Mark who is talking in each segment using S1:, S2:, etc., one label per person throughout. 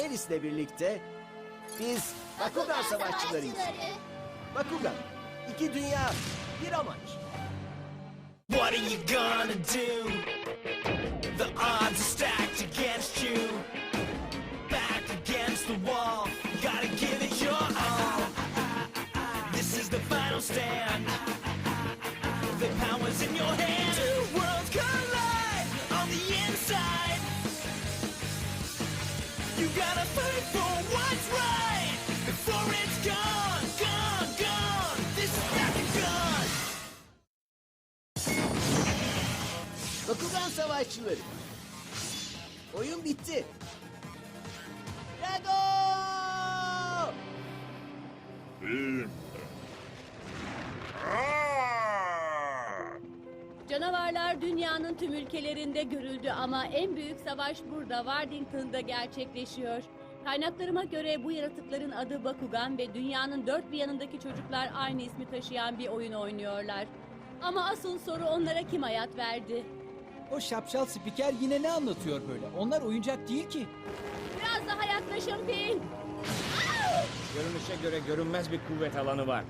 S1: Alice'le birlikte biz Bakugan Savaşçılarıyız. Bakugan, iki dünya, bir amaç.
S2: What are you gonna do? The odds are stacked against you. Back against the wall, gotta give it your all. This is the final stand. The power's in your hand.
S1: Savaşçıları. Oyun bitti. Drago!
S3: Canavarlar dünyanın tüm ülkelerinde görüldü ama en büyük savaş burada Wardington'da gerçekleşiyor. Kaynaklarıma göre bu yaratıkların adı Bakugan ve dünyanın dört bir yanındaki çocuklar aynı ismi taşıyan bir oyun oynuyorlar. Ama asıl soru onlara kim hayat verdi?
S4: O şapşal spiker yine ne anlatıyor böyle? Onlar oyuncak değil ki.
S3: Biraz daha yaklaşın Fil.
S5: Görünüşe göre görünmez bir kuvvet alanı var.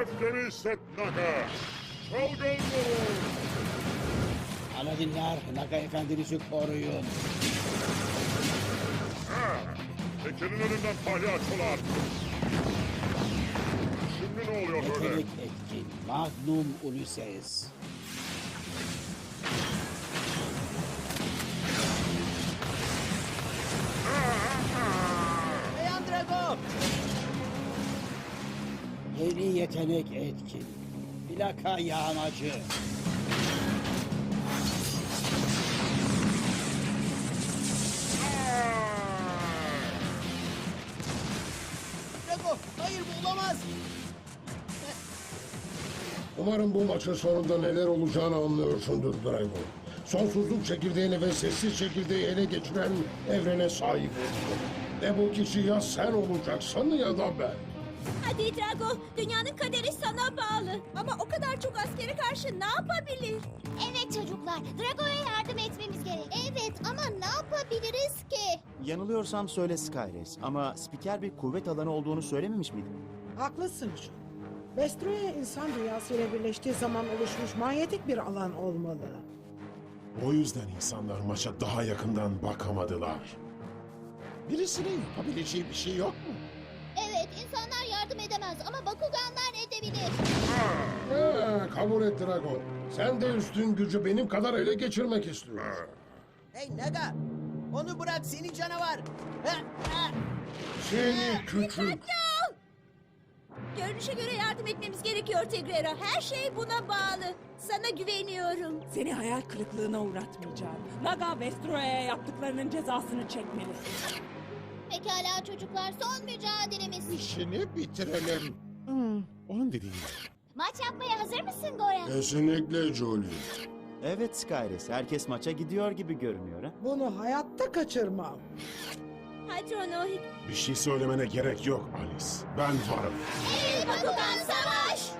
S6: Öfkeni hisset Naga. Çılgın vurun.
S7: Aladinler, Naga Efendimiz'i koruyun.
S6: Çekilin önümden palyaçolar. Şimdi ne oluyor böyle?
S7: Yetenek etkin, Magnum Ulysses. Yeni yetenek etkin. Plaka yağmacı.
S1: Drago, hayır bu olamaz.
S8: Umarım bu maçın sonunda neler olacağını anlıyorsundur Drago. Sonsuzluk çekirdeğini ve sessiz çekirdeği ele geçiren evrene sahip oldun. Ve bu kişi ya sen olacaksın ya da ben.
S3: Hadi Drago, dünyanın kaderi sana bağlı. Ama o kadar çok askere karşı ne yapabilir?
S9: Evet çocuklar, Drago'ya yardım etmemiz gerek. Evet ama ne yapabiliriz ki?
S10: Yanılıyorsam söyle Skyres ama spiker bir kuvvet alanı olduğunu söylememiş miydim?
S11: Haklısın şu. Vestroya insan dünyası ile birleştiği zaman oluşmuş manyetik bir alan olmalı.
S8: O yüzden insanlar maça daha yakından bakamadılar. Birisinin yapabileceği bir şey yok mu?
S9: Evet, yardım edemez ama Bakuganlar edebilir.
S8: Ha, kabul et Drago. Sen de üstün gücü benim kadar ele geçirmek istiyorsun.
S1: Hey Naga! Onu bırak seni canavar! Ha, ha.
S8: Seni küçük.
S3: Görünüşe göre yardım etmemiz gerekiyor Tigrera. Her şey buna bağlı. Sana güveniyorum.
S12: Seni hayal kırıklığına uğratmayacağım. Naga Vestroya'ya yaptıklarının cezasını çekmeli.
S9: Pekala çocuklar, son mücadelemiz.
S8: İşini bitirelim. Hmm, onun dediği.
S9: Maç yapmaya hazır mısın Gora?
S8: Kesinlikle Jolie.
S10: Evet Skyres, herkes maça gidiyor gibi görünüyor ha.
S11: Bunu hayatta kaçırmam.
S3: Hadronoid.
S8: Bir şey söylemene gerek yok Alice. Ben varım.
S9: Ey Bakugan savaş!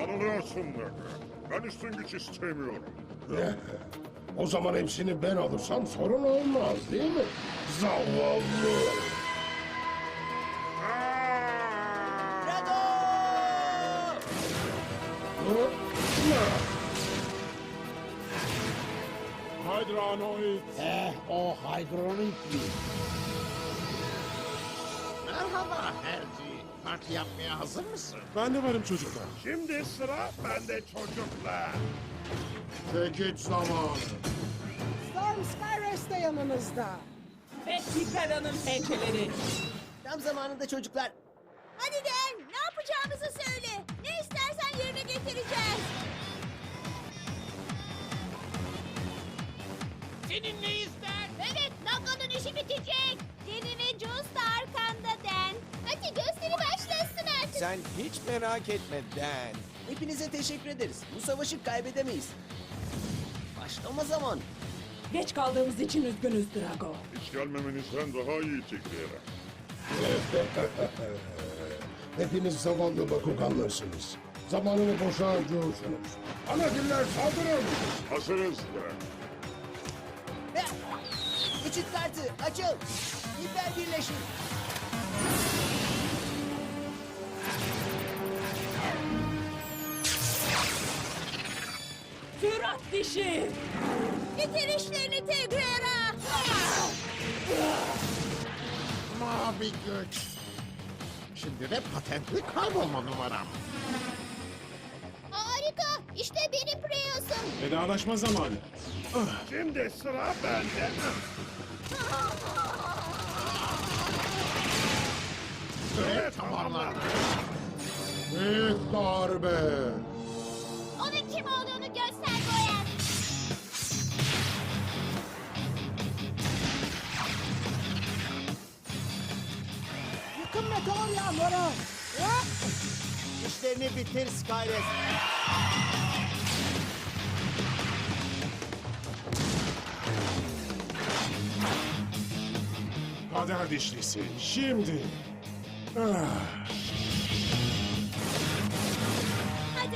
S6: Yanılıyorsun Naga. Ben üstün güç istemiyorum.
S8: O zaman hepsini ben alırsam sorun olmaz değil mi? Zavallı.
S1: Drago!
S8: Hydranoid.
S7: Eh, o Hydronik mi?
S8: Merhaba Herci parti yapmaya hazır mısın? Ben de varım çocuklar.
S6: Şimdi sıra bende çocuklar.
S8: Çekiç zamanı.
S11: Storm Skyres de yanınızda.
S12: Ve Tikara'nın pençeleri.
S1: Tam zamanında çocuklar.
S3: Hadi Den ne yapacağımızı söyle. Ne istersen yerine getireceğiz.
S12: Senin ne ister?
S9: Evet Naka'nın işi bitecek. Deni ve Jules da arkanda Den. Hadi gösteri başlasın artık.
S5: Sen hiç merak etme Dan.
S1: Hepinize teşekkür ederiz. Bu savaşı kaybedemeyiz. Başlama zamanı.
S12: Geç kaldığımız için üzgünüz Drago.
S6: Hiç gelmemenizden daha iyi Tigrera.
S8: Hepiniz zavallı Bakuganlarsınız. Zamanını boşa harcıyorsunuz. Anadiller saldırın!
S6: Hazırız Drago.
S1: Ve geçit kartı açıl. Hiper birleşin.
S12: Sürat dişi.
S9: Bitir işlerini Tigrera.
S6: Mavi güç. Şimdi de patentli kaybolma numaram.
S9: Harika. İşte benim Preyas'ım.
S6: Vedalaşma zamanı. Şimdi sıra bende. Süre tamamlandı.
S8: Büyük darbe!
S9: Onun kim olduğunu göster Boyan.
S4: Yakın meteor yağmuru.
S10: İşlerini bitir Skyres.
S6: Kader dişlisi. Şimdi.
S9: Hadi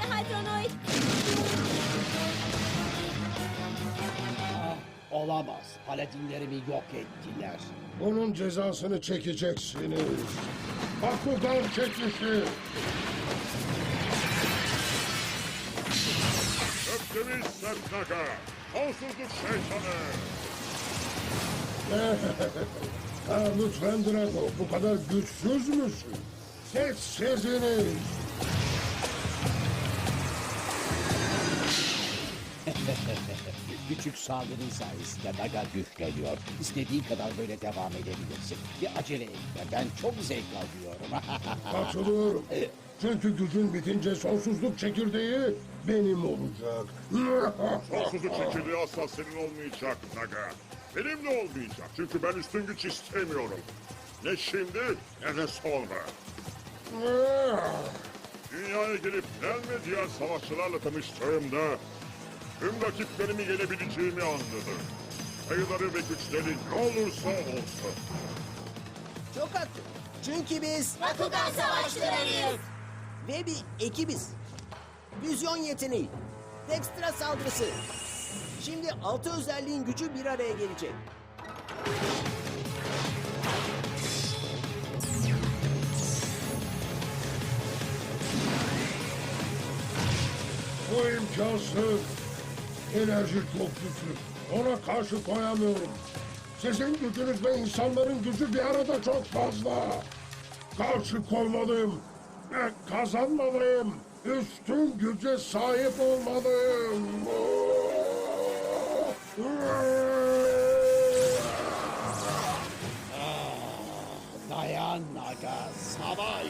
S9: Hydronoid.
S7: Ah, olamaz. Paladinlerimi yok ettiler.
S8: Bunun cezasını çekeceksiniz. Bakugan çekişi!
S6: Öptemiz Sertnaga. Sonsuzluk şeytanı.
S8: Ha, lütfen Drago, bu kadar güçsüz müsün? Sessiziniz!
S7: Küçük saldırın sayesinde Naga güçleniyor. İstediğin kadar böyle devam edebilirsin. Bir acele etme. Ben çok zevk alıyorum.
S8: Katılıyorum. Çünkü gücün bitince sonsuzluk çekirdeği benim olacak.
S6: Sonsuzluk çekirdeği asla senin olmayacak Naga. Benim de olmayacak. Çünkü ben üstün güç istemiyorum. Ne şimdi ne de sonra. Dünyaya gelip Nel ve diğer savaşçılarla tanıştığımda tüm rakiplerimi yenebileceğimi anladım. Sayıları ve güçleri ne olursa olsun.
S1: Çok haklı. Çünkü biz
S9: Bakugan savaşçılarıyız.
S1: ve bir ekibiz. Vizyon yeteneği. Dextra saldırısı. Şimdi altı özelliğin gücü bir araya gelecek.
S8: Bu imkansız. Enerji çok düşük. Ona karşı koyamıyorum. Sizin gücünüz ve insanların gücü bir arada çok fazla. Karşı koymalıyım. Ve kazanmalıyım. Üstün güce sahip olmalıyım.
S7: Dayan Naga, savaş.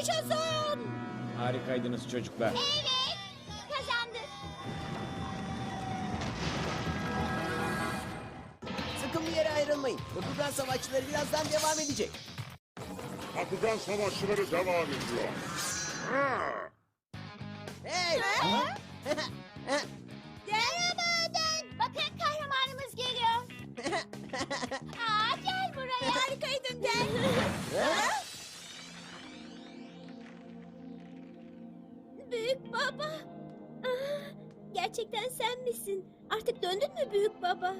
S9: Yaşasın.
S5: Harikaydınız çocuklar.
S9: Evet. Kazandık.
S1: Sakın bir yere ayrılmayın. Bakugan savaşçıları birazdan devam edecek.
S6: Bakugan savaşçıları devam ediyor. Ah!
S1: Hey!
S9: Merhaba Den. Bakın kahramanımız geliyor. Aa, gel buraya. Harikaydın. Büyük baba. Aa, gerçekten sen misin? Artık döndün mü büyük baba?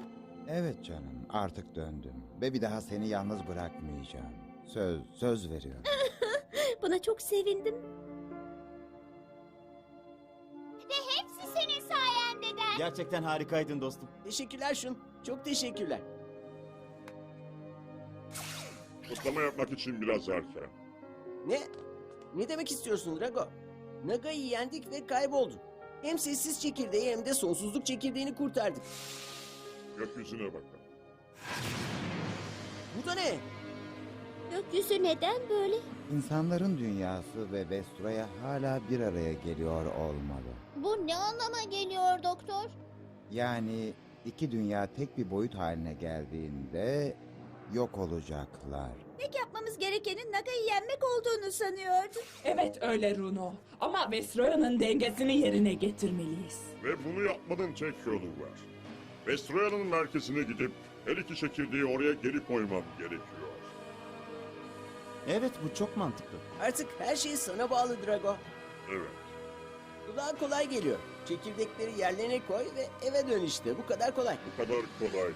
S13: Evet canım, artık döndüm. Ve bir daha seni yalnız bırakmayacağım. Söz, söz veriyorum.
S9: Buna çok sevindim.
S10: Gerçekten harikaydın dostum.
S1: Teşekkürler Şun. Çok teşekkürler.
S6: Kutlama yapmak için biraz erken.
S1: Ne? Ne demek istiyorsun Drago? Naga'yı yendik ve kayboldu. Hem sessiz çekirdeği hem de sonsuzluk çekirdeğini kurtardık.
S6: Gökyüzüne bakın.
S1: Bu da ne?
S9: Gökyüzü neden böyle?
S13: İnsanların dünyası ve Vestroya hala bir araya geliyor olmalı.
S9: Bu ne anlama geliyor doktor?
S13: Yani iki dünya tek bir boyut haline geldiğinde yok olacaklar.
S9: Tek gerekenin Naga'yı yenmek olduğunu sanıyordum.
S12: Evet öyle Runo. Ama Vestroya'nın dengesini yerine getirmeliyiz.
S6: Ve bunu yapmanın tek yolu var. Vestroya'nın merkezine gidip her iki çekirdeği oraya geri koymam gerekiyor.
S10: Evet bu çok mantıklı.
S1: Artık her şey sana bağlı Drago.
S6: Evet.
S1: Kulağa kolay geliyor. Çekirdekleri yerlerine koy ve eve dön işte. Bu kadar kolay.
S6: Bu kadar kolay değil.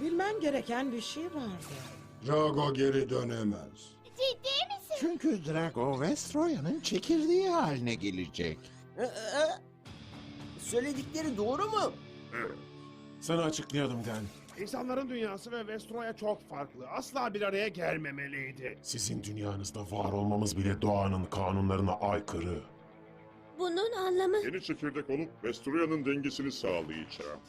S11: Bilmen gereken bir şey vardı.
S8: Drago geri dönemez.
S9: Ciddi misin?
S14: Çünkü Drago Vestroya'nın çekirdeği haline gelecek.
S1: Ee, e, Söyledikleri doğru mu?
S15: Sana açıklayalım Den.
S16: İnsanların dünyası ve Vestroya çok farklı. Asla bir araya gelmemeliydi.
S15: Sizin dünyanızda var olmamız bile doğanın kanunlarına aykırı.
S9: Bunun anlamı...
S6: Yeni çekirdek olup Vestroya'nın dengesini sağlayacağım.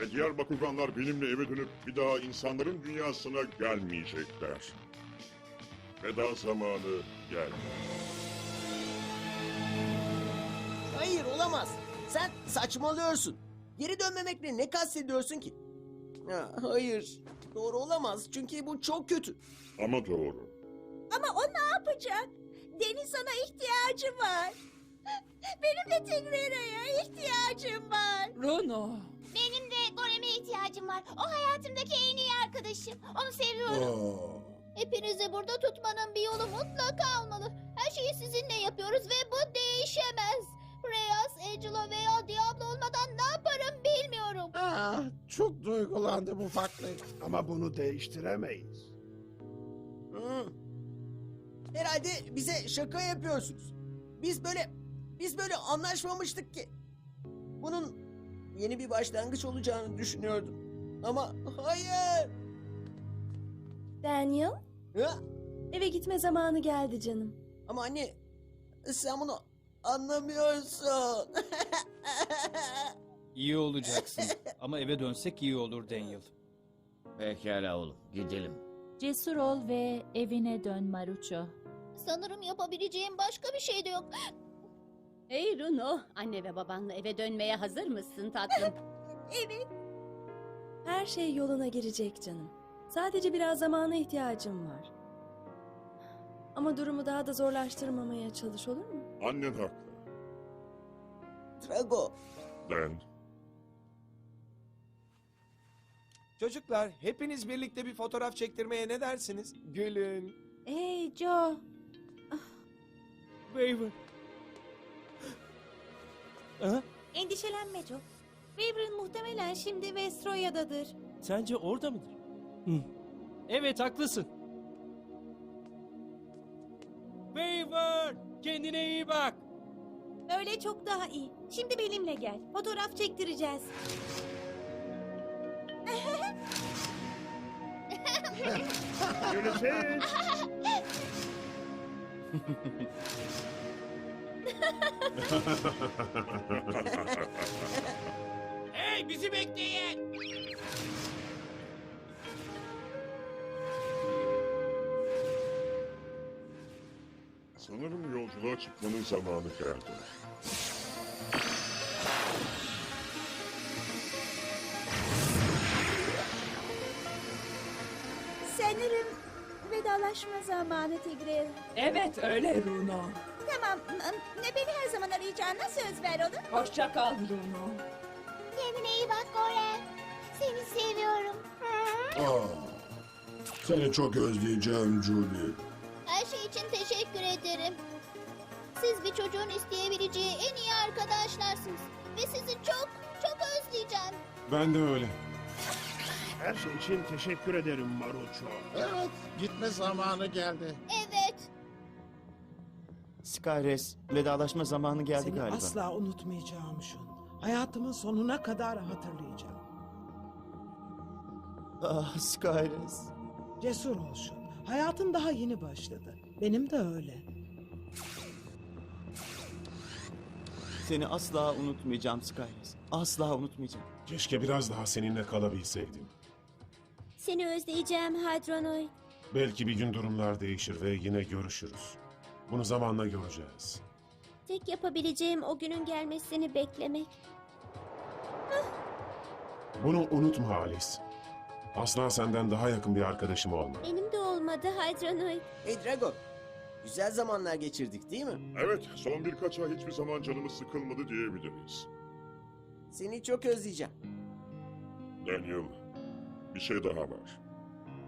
S6: Ve diğer Bakuganlar benimle eve dönüp bir daha insanların dünyasına gelmeyecekler. Veda zamanı geldi.
S1: Hayır olamaz. Sen saçmalıyorsun. Geri dönmemekle ne kastediyorsun ki? Ha, hayır. Doğru olamaz. Çünkü bu çok kötü.
S6: Ama doğru.
S9: Ama o ne yapacak? Deniz sana ihtiyacı var. Benim de Tigrera'ya ihtiyacım var.
S12: Runo.
S9: Benim de Gorem'e ihtiyacım var. O hayatımdaki en iyi arkadaşım. Onu seviyorum.
S8: Aa,
S9: Hepinizi burada tutmanın bir yolu mutlaka olmalı. Her şeyi sizinle yapıyoruz ve bu değişemez. Reyes, Angelo veya Diablo olmadan ne yaparım bilmiyorum.
S14: Ah, çok duygulandım ufaklık.
S16: Ama bunu değiştiremeyiz.
S1: Hı. Herhalde bize şaka yapıyorsunuz. Biz böyle biz böyle anlaşmamıştık ki. Bunun yeni bir başlangıç olacağını düşünüyordum. Ama hayır.
S9: Daniel,
S1: Ha?
S9: eve gitme zamanı geldi canım.
S1: Ama anne sen bunu anlamıyorsun.
S4: İyi olacaksın. Ama eve dönsek iyi olur Daniel.
S5: Pekala oğlum gidelim.
S3: Cesur ol ve evine dön Maruço.
S9: Sanırım yapabileceğim başka bir şey de yok.
S3: Hey Runo, anne ve babanla eve dönmeye hazır mısın tatlım?
S9: Evet.
S17: Her şey yoluna girecek canım. Sadece biraz zamana ihtiyacım var. Ama durumu daha da zorlaştırmamaya çalış olur mu?
S6: Annen haklı.
S1: Drago.
S6: Ben
S5: Çocuklar hepiniz birlikte bir fotoğraf çektirmeye ne dersiniz? Gülün.
S17: Hey Joe.
S5: Waver. Aha,
S17: Endişelenme Joe. Waver'ın muhtemelen şimdi Vestroya'dadır.
S5: sence orada mıdır?
S4: Evet haklısın. Waver! Kendine iyi bak.
S17: Öyle çok daha iyi. Şimdi benimle gel. Fotoğraf çektireceğiz.
S16: Görüşürüz.
S5: Hey bizi bekleyin.
S6: sanırım yolculuğa çıkmanın zamanı geldi.
S9: Sanırım vedalaşma zamanı Tigrera.
S12: Evet öyle Runo.
S9: Tamam, ne beni her zaman arayacağına söz ver olur.
S12: Hoşça kal Runo.
S9: Kendine iyi bak Gorem. Seni seviyorum.
S8: aa. Seni çok özleyeceğim Julie.
S9: Her şey için teşekkür ederim. Siz bir çocuğun isteyebileceği en iyi arkadaşlarsınız. Ve sizi çok çok özleyeceğim.
S15: Ben de öyle.
S16: Her şey için teşekkür ederim Maruço.
S14: Evet, gitme zamanı geldi.
S10: Skyres, vedalaşma zamanı geldi
S11: Seni
S10: galiba.
S11: asla unutmayacağım Şun. Hayatımın sonuna kadar hatırlayacağım.
S10: Ah Skyres.
S11: Cesur ol Şun. Hayatın daha yeni başladı. Benim de öyle.
S10: Seni asla unutmayacağım Skyres. Asla unutmayacağım.
S15: Keşke biraz daha seninle kalabilseydim.
S9: Seni özleyeceğim Hadronoid.
S15: Belki bir gün durumlar değişir ve yine görüşürüz. Bunu zamanla göreceğiz.
S9: Tek yapabileceğim o günün gelmesini beklemek.
S15: Bunu unutma Alice. Asla senden daha yakın bir arkadaşım olma.
S9: Benim de olmadı Hadronoid.
S1: Hey Drago, güzel zamanlar geçirdik değil mi?
S6: Evet, son birkaç ay hiçbir zaman canımız sıkılmadı diyebiliriz.
S1: Seni çok özleyeceğim.
S6: Daniel, bir şey daha var.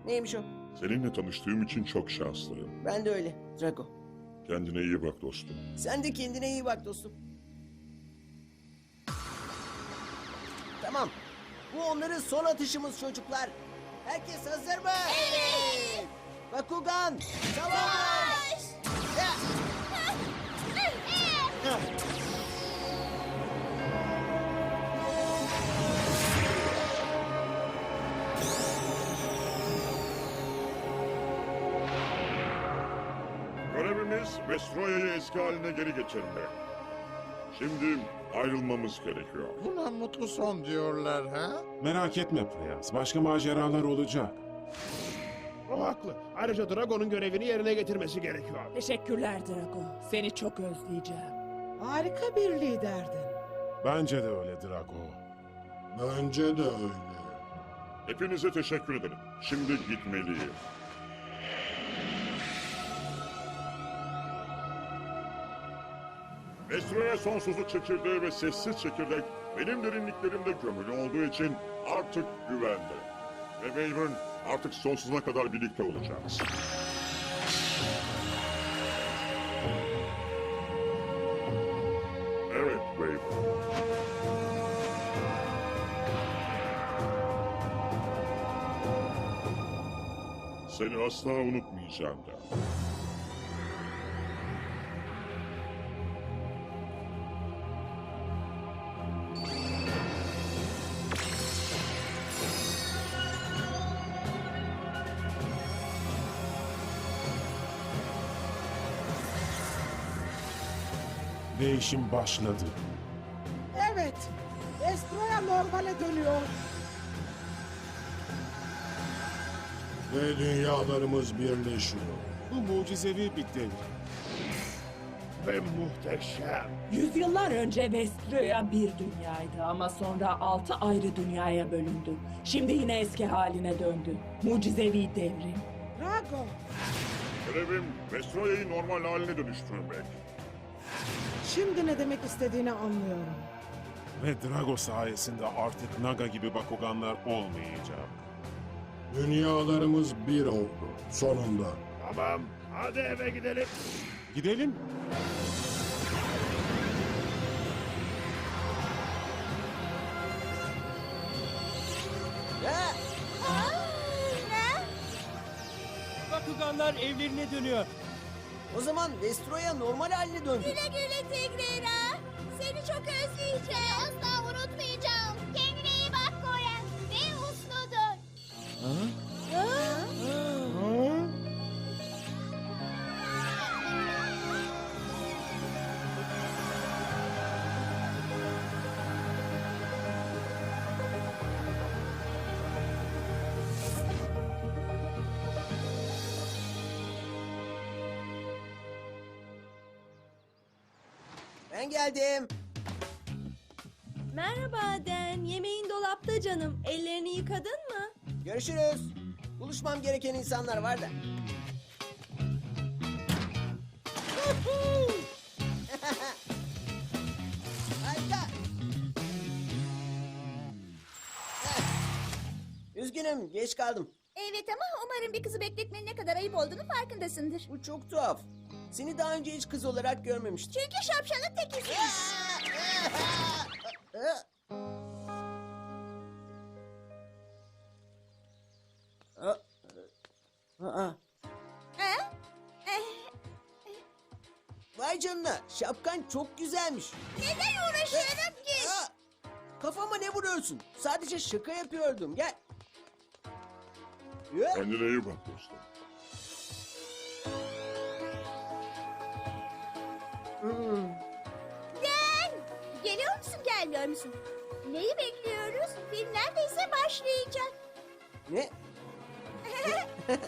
S1: Neymiş o?
S6: Seninle tanıştığım için çok şanslıyım.
S1: Ben de öyle Drago.
S6: Kendine iyi bak dostum.
S1: Sen de kendine iyi bak dostum. Tamam. Bu onların son atışımız çocuklar. Herkes hazır mı? Evet. Bakugan, savaş! Ya! Ya!
S6: Vestroya'yı eski haline geri getirmek. Şimdi ayrılmamız gerekiyor.
S14: Buna mutlu son diyorlar ha?
S15: Merak etme Preyaz. Başka maceralar olacak.
S16: O haklı. Ayrıca Dragon'un görevini yerine getirmesi gerekiyor.
S12: Teşekkürler Drago. Seni çok özleyeceğim.
S11: Harika bir liderdin.
S15: Bence de öyle Drago.
S8: Bence de öyle.
S6: Hepinize teşekkür ederim. Şimdi gitmeliyim. Vestroya sonsuzluk çekirdeği ve sessiz çekirdek benim derinliklerimde gömülü olduğu için artık güvende. Ve Wyvern artık sonsuza kadar birlikte olacağız. Evet Wyvern. Seni asla unutmayacağım da.
S15: Değişim başladı.
S11: Evet. Destroya normale dönüyor.
S8: Ve dünyalarımız birleşiyor.
S15: Bu mucizevi bir devir.
S16: Ve muhteşem.
S12: Yüzyıllar önce Vestroya bir dünyaydı ama sonra altı ayrı dünyaya bölündü. Şimdi yine eski haline döndü. Mucizevi devrim.
S11: Drago.
S6: Görevim Vestroya'yı normal haline dönüştürmek.
S11: Şimdi ne demek istediğini anlıyorum.
S15: Ve Drago sayesinde artık Naga gibi Bakuganlar olmayacak.
S8: Dünyalarımız bir oldu. Sonunda.
S16: Tamam. Hadi eve gidelim.
S15: Gidelim.
S1: Ya!
S4: Bakuganlar evlerine dönüyor.
S1: O zaman Vestroya normal haline döndü.
S9: Güle güle Tigrera. Seni çok özleyeceğim. Seni asla unutmayacağım. Kendine iyi bak Goren. Ve uslu dur.
S1: Ben geldim.
S17: Merhaba Den. Yemeğin dolapta canım. Ellerini yıkadın mı?
S1: Görüşürüz. Buluşmam gereken insanlar var da. Harika. Üzgünüm, geç kaldım.
S9: Evet ama umarım bir kızı bekletmenin ne kadar ayıp olduğunu farkındasındır.
S1: Bu çok tuhaf. Seni daha önce hiç kız olarak görmemiştim.
S9: Çünkü şapşalın tekisin.
S1: Aa,
S9: Ha? Eh,
S1: Vay canına, şapkan çok güzelmiş.
S9: Neden uğraşıyorum ki?
S1: Aa, Kafama ne vuruyorsun? Sadece şaka yapıyordum. Gel. Ya.
S6: Kendine iyi bak dostum.
S8: Musun? Neyi bekliyoruz? Film neredeyse başlayacak.
S1: Ne?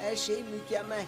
S1: Her şey mükemmel.